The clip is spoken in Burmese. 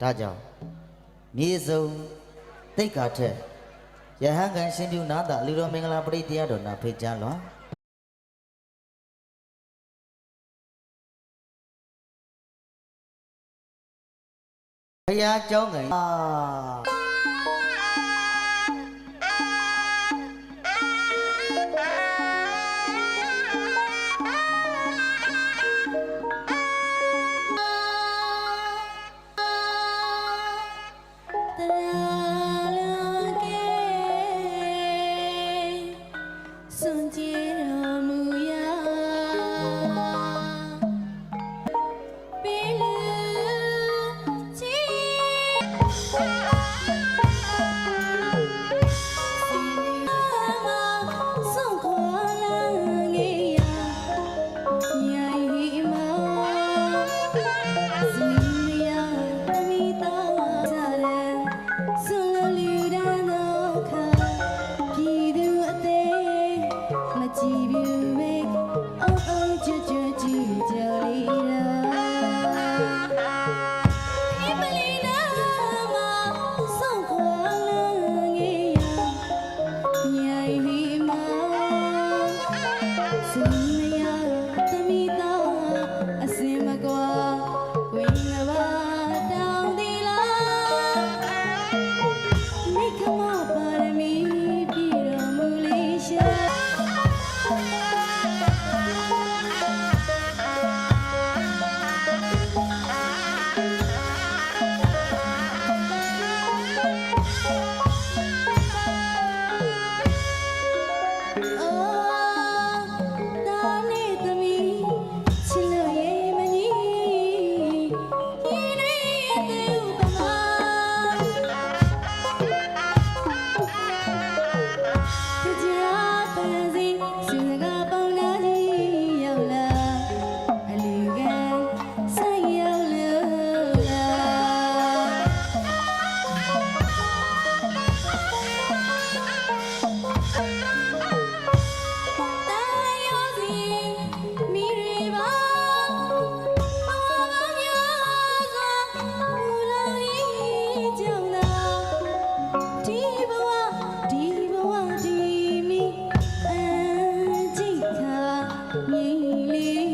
ဒါကြောင့်မြေစုံတိတ်ကာထက်ယဟန်ကန်ရှင်ပြုနာတာလူတော်မင်္ဂလာပရိတရားတော်နာဖိတ်ကြားလွန်ဘုရားကျောင်းကအာ love. Oh. believe.